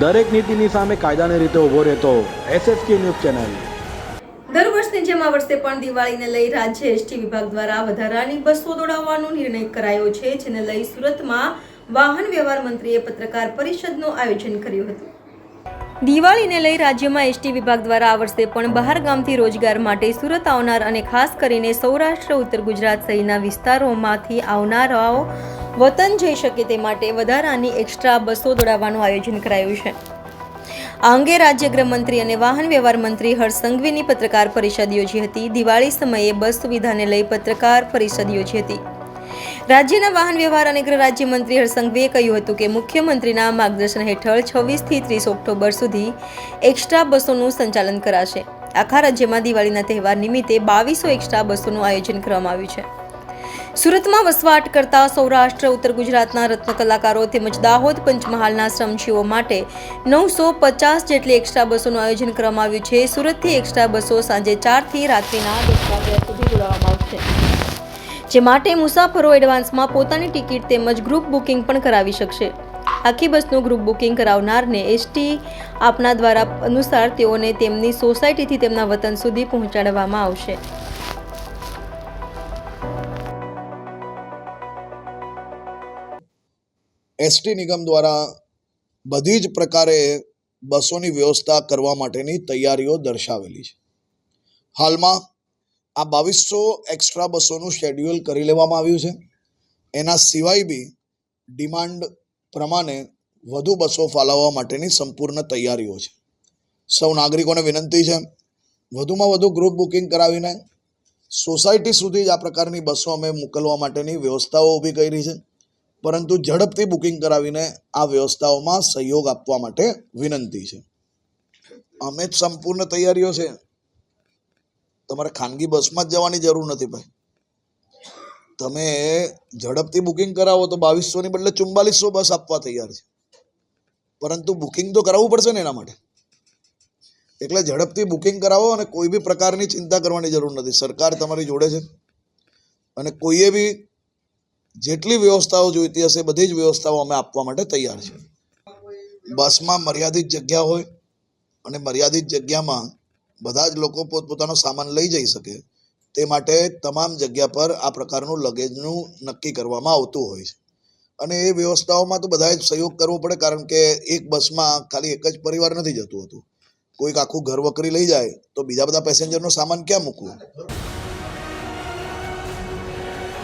દરેક નીતિની સામે કાયદાની રીતે ઊભો રહેતો એસએસકે ન્યૂઝ ચેનલ. દર વર્ષની જેમ આ વર્ષે પણ દિવાળીને લઈ રાજ્ય એસટી વિભાગ દ્વારા વધારાની બસો દોડાવવાનો નિર્ણય કરાયો છે, જેને લઈ સુરતમાં વાહન વ્યવહાર મંત્રીએ પત્રકાર પરિષદનું આયોજન કર્યું હતું. દિવાળીને લઈ રાજ્યમાં એસટી વિભાગ દ્વારા આ વર્ષે પણ બહાર ગામથી રોજગાર માટે સુરત આવનાર અને ખાસ કરીને સૌરાષ્ટ્ર, ઉત્તર ગુજરાત સહિતના વિસ્તારોમાંથી આવનારાઓ વતન જઈ શકે તે માટે વધારાની એક્સ્ટ્રા બસો દોડાવવાનું આયોજન કરાયું છે. આ અંગે રાજ્ય ગૃહમંત્રી અને વાહન વ્યવહાર મંત્રી હર્ષ પત્રકાર પરિષદ યોજી હતી. દિવાળી સમયે બસ સુવિધાને લઈ પત્રકાર પરિષદ યોજી હતી. રાજ્યના વાહન વ્યવહાર અને ગૃહ રાજ્યમંત્રી હર્ષ સંઘવીએ કહ્યું હતું કે મુખ્યમંત્રીના માર્ગદર્શન હેઠળ છવ્વીસથી ત્રીસ ઓક્ટોબર સુધી એક્સ્ટ્રા બસોનું સંચાલન કરાશે. આખા રાજ્યમાં દિવાળીના તહેવાર નિમિત્તે બાવીસો એક્સ્ટ્રા બસોનું આયોજન કરવામાં આવ્યું છે. સુરતમાં વસવાટ કરતા સૌરાષ્ટ્ર, ઉત્તર ગુજરાતના રત્ન કલાકારો તેમજ દાહોદ પંચમહાલના શ્રમજીવો માટે નવસો પચાસ જેટલી એક્સ્ટ્રા બસોનું આયોજન કરવામાં આવ્યું છે. સુરતથી એક્સ્ટ્રા બસો સાંજે ચારથી રાત્રિના દસ વાગ્યા સુધી બોલાવવામાં આવશે. જે માટે મુસાફરો એડવાન્સમાં પોતાની ટિકિટ તેમજ ગ્રુપ બુકિંગ પણ કરાવી શકશે. આખી બસનું ગ્રુપ બુકિંગ કરાવનારને એસટી આપના દ્વારા અનુસાર તેઓને તેમની સોસાયટીથી તેમના વતન સુધી પહોંચાડવામાં આવશે. એસટી નિગમ દ્વારા બધી જ પ્રકારે બસોની વ્યવસ્થા કરવા માટેની તૈયારીઓ દર્શાવેલી છે. હાલમાં આ બાવીસો એક્સ્ટ્રા બસોનું શેડ્યુલ કરી લેવામાં આવ્યું છે. એના સિવાય બી ડિમાન્ડ પ્રમાણે વધુ બસો ફાળવવા માટેની સંપૂર્ણ તૈયારીઓ છે. સૌ નાગરિકોને વિનંતી છે, વધુમાં વધુ ગ્રુપ બુકિંગ કરાવીને સોસાયટી સુધી જ આ પ્રકારની બસો અમે મોકલવા માટેની વ્યવસ્થાઓ ઊભી કરી છે. પરંતુ ઝડપથી બુકિંગ કરાવીને આ વ્યવસ્થાઓમાં સહયોગ આપવા માટે વિનંતી છે. અમે જ સંપૂર્ણ તૈયારીઓ છે. તમારે ખાનગી બસમાં જ જવાની જરૂર નથી ભાઈ. તમે ઝડપથી બુકિંગ કરાવો તો બાવીસોની બદલે ચુમ્બાલીસો બસ આપવા તૈયાર છે. પરંતુ બુકિંગ તો કરાવવું પડશે ને એના માટે. એટલે ઝડપથી બુકિંગ કરાવો અને કોઈ બી પ્રકારની ચિંતા કરવાની જરૂર નથી. સરકાર તમારી જોડે છે. અને કોઈએ બી જેટલી વ્યવસ્થાઓ જોઈતી હશે, બધી જ વ્યવસ્થાઓ અમે આપવા માટે તૈયાર છે. બસમાં મર્યાદિત જગ્યા હોય અને મર્યાદિત જગ્યામાં બધા જ લોકો પોતપોતાનો સામાન લઈ જઈ શકે, તે માટે તમામ જગ્યા પર આ પ્રકારનું લગેજનું નક્કી કરવામાં આવતું હોય છે. અને એ વ્યવસ્થાઓમાં તો બધાએ સહયોગ કરવો પડે, કારણ કે એક બસમાં ખાલી એક જ પરિવાર નથી જતું હતું. કોઈક આખું ઘર વકરી લઈ જાય, તો બીજા બધા પેસેન્જરનો સામાન ક્યાં મૂકવું?